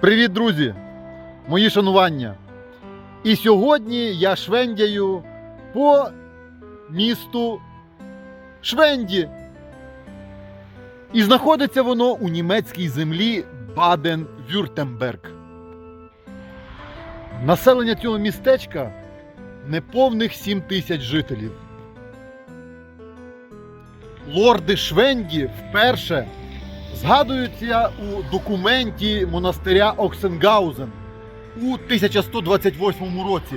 Привіт, друзі! Мої шанування. І сьогодні я швендяю по місту Швенді. І знаходиться воно у німецькій землі Баден-Вюртемберг. Населення цього містечка неповних 7 тисяч жителів. Лорди Швенді вперше згадуються у документі монастиря Оксенгаузен у 1128 році.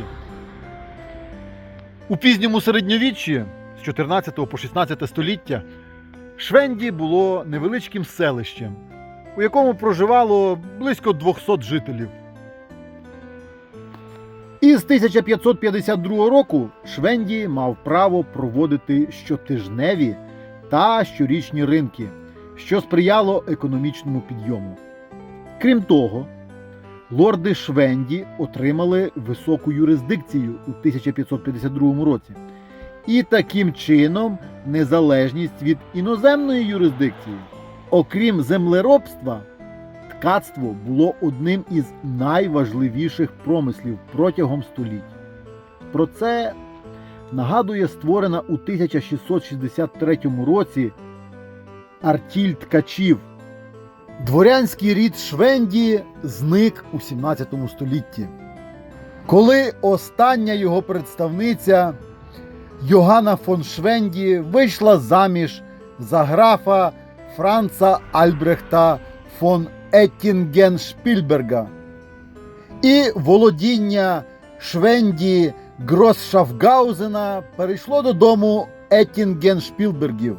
У пізньому середньовіччі з 14 по 16 століття Швенді було невеличким селищем, у якому проживало близько 200 жителів. І з 1552 року Швенді мав право проводити щотижневі та щорічні ринки, що сприяло економічному підйому. Крім того, лорди Швенді отримали високу юрисдикцію у 1552 році і таким чином незалежність від іноземної юрисдикції. Окрім землеробства, ткацтво було одним із найважливіших промислів протягом століть. Про це нагадує створена у 1663 році артіль ткачів. Дворянський рід Швенді зник у 17 столітті. Коли остання його представниця Йоганна фон Швенді вийшла заміж за графа Франца Альбрехта фон Еттінген Шпільберга, і володіння Швенді Гроссшафгаузена перейшло додому Еттінген Шпілбергів.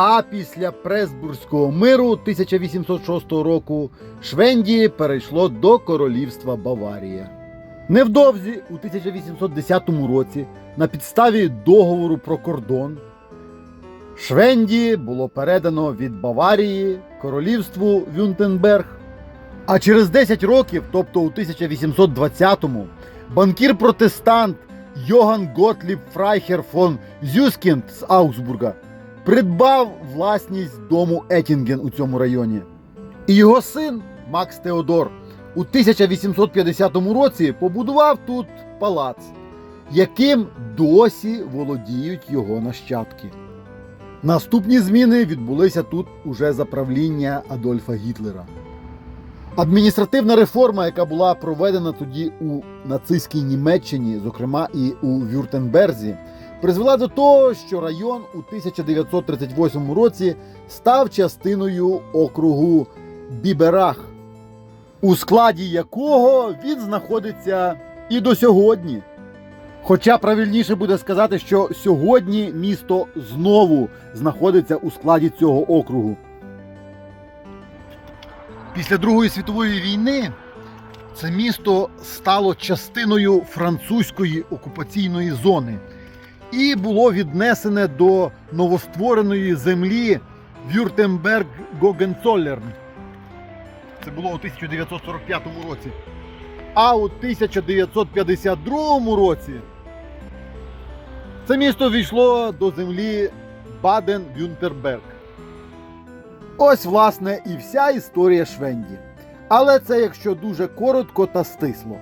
А після Пресбурзького миру 1806 року Швенді перейшло до королівства Баварія. Невдовзі, у 1810 році, на підставі договору про кордон, Швенді було передано від Баварії королівству Вюнтенберг. А через 10 років, тобто у 1820-му, банкір-протестант Йоган Готліб Фрайхер фон Зюскінд з Аугсбурга придбав власність дому Етінген у цьому районі. І його син Макс Теодор у 1850 році побудував тут палац, яким досі володіють його нащадки. Наступні зміни відбулися тут уже за правління Адольфа Гітлера. Адміністративна реформа, яка була проведена тоді у нацистській Німеччині, зокрема і у Вюртенберзі, призвела до того, що район у 1938 році став частиною округу Біберах, у складі якого він знаходиться і до сьогодні. Хоча правильніше буде сказати, що сьогодні місто знову знаходиться у складі цього округу. Після Другої світової війни це місто стало частиною французької окупаційної зони і було віднесене до новоствореної землі Вюртемберг Гогенцоллерн. Це було у 1945 році. А у 1952 році це місто війшло до землі Баден-Вюнтерберг. Ось, власне, і вся історія Швенді. Але це якщо дуже коротко та стисло.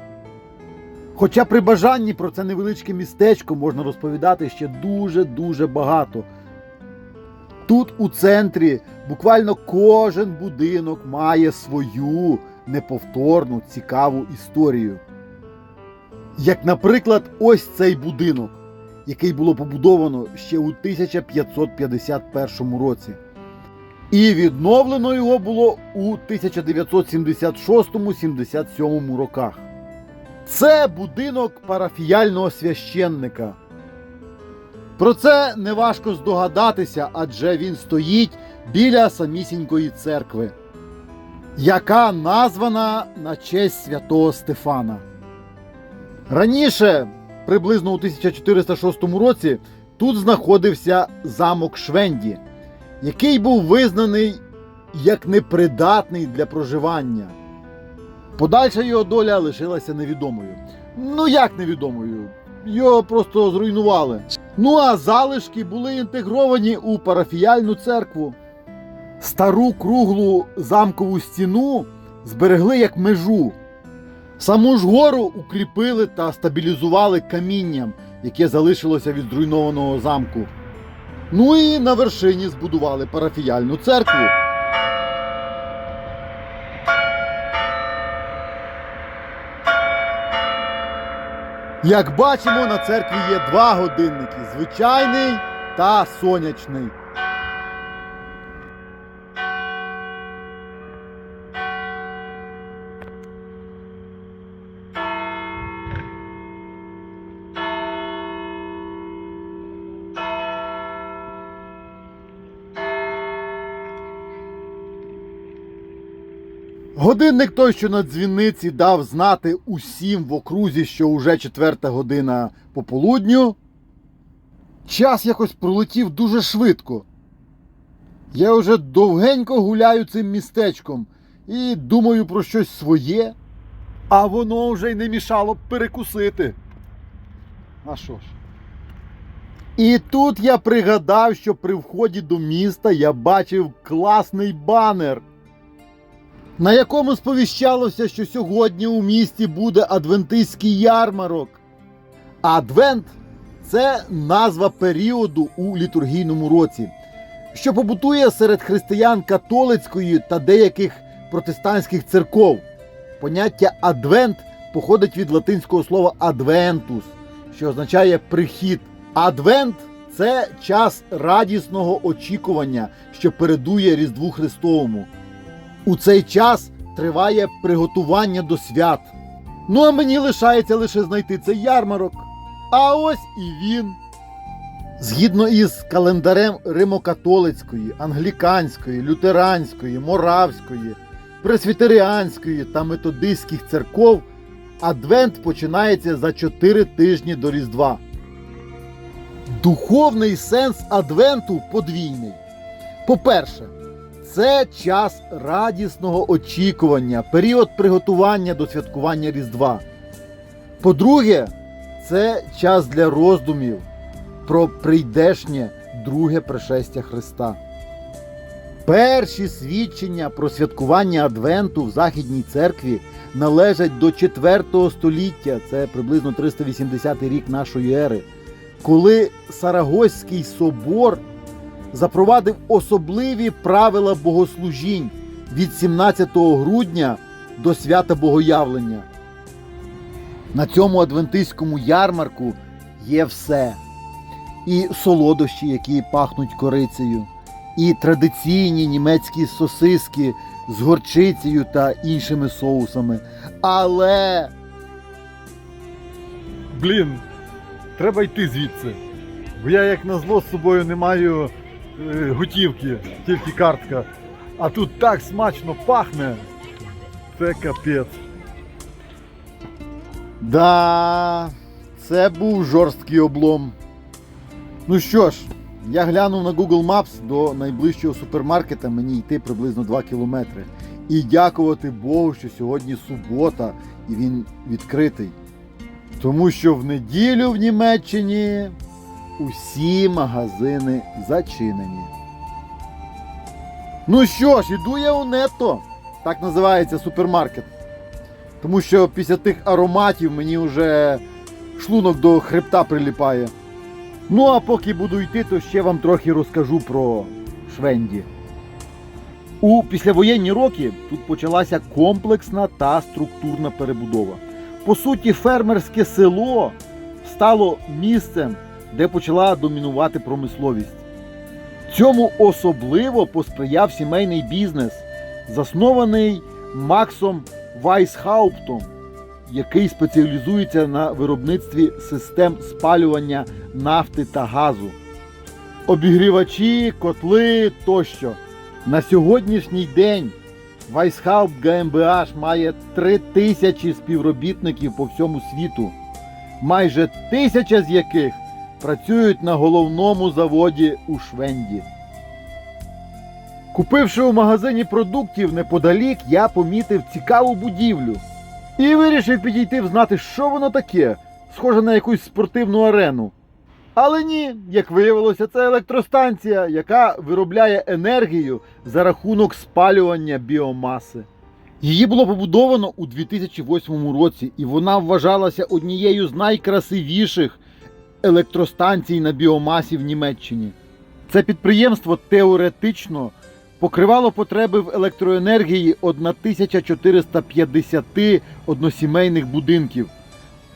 Хоча при бажанні про це невеличке містечко можна розповідати ще дуже-дуже багато. Тут у центрі буквально кожен будинок має свою неповторну цікаву історію. Як, наприклад, ось цей будинок, який було побудовано ще у 1551 році. І відновлено його було у 1976-77 роках. Це будинок парафіяльного священника. Про це неважко здогадатися, адже він стоїть біля самісінької церкви, яка названа на честь святого Стефана. Раніше, приблизно у 1406 році, тут знаходився замок Швенді, який був визнаний як непридатний для проживання. Подальша його доля лишилася невідомою. Ну як невідомою? Його просто зруйнували. Ну а залишки були інтегровані у парафіяльну церкву. Стару круглу замкову стіну зберегли як межу. Саму ж гору укріпили та стабілізували камінням, яке залишилося від зруйнованого замку. Ну і на вершині збудували парафіяльну церкву. Як бачимо, на церкві є два годинники звичайний та сонячний. Годинник той, що на дзвіниці дав знати усім в окрузі, що уже четверта година пополудню. Час якось пролетів дуже швидко. Я вже довгенько гуляю цим містечком і думаю про щось своє, а воно вже й не мішало б перекусити. А що ж? І тут я пригадав, що при вході до міста я бачив класний банер на якому сповіщалося, що сьогодні у місті буде адвентистський ярмарок. Адвент це назва періоду у літургійному році, що побутує серед християн католицької та деяких протестантських церков. Поняття адвент походить від латинського слова адвентус, що означає прихід. Адвент це час радісного очікування, що передує Різдву Христовому. У цей час триває приготування до свят. Ну а мені лишається лише знайти цей ярмарок. А ось і він. Згідно із календарем римокатолицької, англіканської, лютеранської, моравської, пресвітеріанської та методистських церков, Адвент починається за 4 тижні до Різдва. Духовний сенс Адвенту подвійний. По-перше, це час радісного очікування, період приготування до святкування Різдва. По-друге, це час для роздумів про прийдешнє друге пришестя Христа. Перші свідчення про святкування Адвенту в Західній церкві належать до 4 століття, це приблизно 380 рік нашої ери, коли Сарагоський собор запровадив особливі правила богослужінь від 17 грудня до свята Богоявлення. На цьому адвентистському ярмарку є все. І солодощі, які пахнуть корицею, і традиційні німецькі сосиски з горчицею та іншими соусами. Але Блін, треба йти звідси. Бо я як назло з собою не маю готівки, тільки картка. А тут так смачно пахне. Це капець. Да, це був жорсткий облом. Ну що ж, я глянув на Google Maps до найближчого супермаркета, мені йти приблизно 2 кілометри. І дякувати Богу, що сьогодні субота і він відкритий. Тому що в неділю в Німеччині усі магазини зачинені. Ну що ж, іду я у нетто. Так називається супермаркет. Тому що після тих ароматів мені вже шлунок до хребта приліпає. Ну а поки буду йти, то ще вам трохи розкажу про Швенді. У післявоєнні роки тут почалася комплексна та структурна перебудова. По суті, фермерське село стало місцем, де почала домінувати промисловість. Цьому особливо посприяв сімейний бізнес, заснований Максом Вайсхауптом, який спеціалізується на виробництві систем спалювання нафти та газу, обігрівачі, котли тощо. На сьогоднішній день Weishaupt GmbH має 3 тисячі співробітників по всьому світу, майже тисяча з яких працюють на головному заводі у Швенді. Купивши у магазині продуктів неподалік, я помітив цікаву будівлю і вирішив підійти взнати, що воно таке, схоже на якусь спортивну арену. Але ні, як виявилося, це електростанція, яка виробляє енергію за рахунок спалювання біомаси. Її було побудовано у 2008 році, і вона вважалася однією з найкрасивіших електростанцій на біомасі в Німеччині. Це підприємство теоретично покривало потреби в електроенергії 1450 односімейних будинків.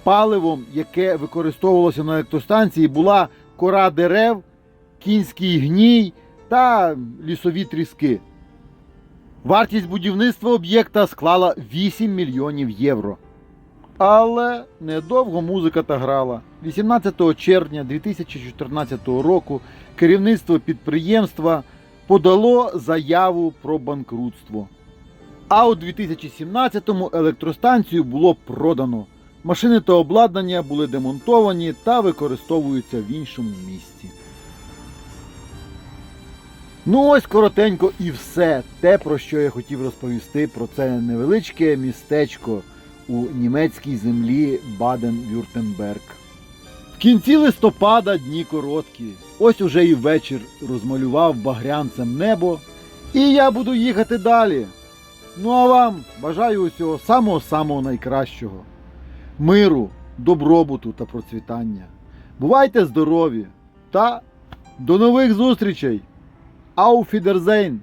Паливом, яке використовувалося на електростанції, була кора дерев, кінський гній та лісові тріски. Вартість будівництва об'єкта склала 8 мільйонів євро. Але недовго музика та грала. 18 червня 2014 року керівництво підприємства подало заяву про банкрутство. А у 2017-му електростанцію було продано. Машини та обладнання були демонтовані та використовуються в іншому місті. Ну ось коротенько і все те, про що я хотів розповісти про це невеличке містечко у німецькій землі Баден-Вюртемберг. В кінці листопада дні короткі. Ось уже і вечір розмалював багрянцем небо. І я буду їхати далі. Ну а вам бажаю усього самого-самого найкращого. Миру, добробуту та процвітання. Бувайте здорові та до нових зустрічей! Wiedersehen!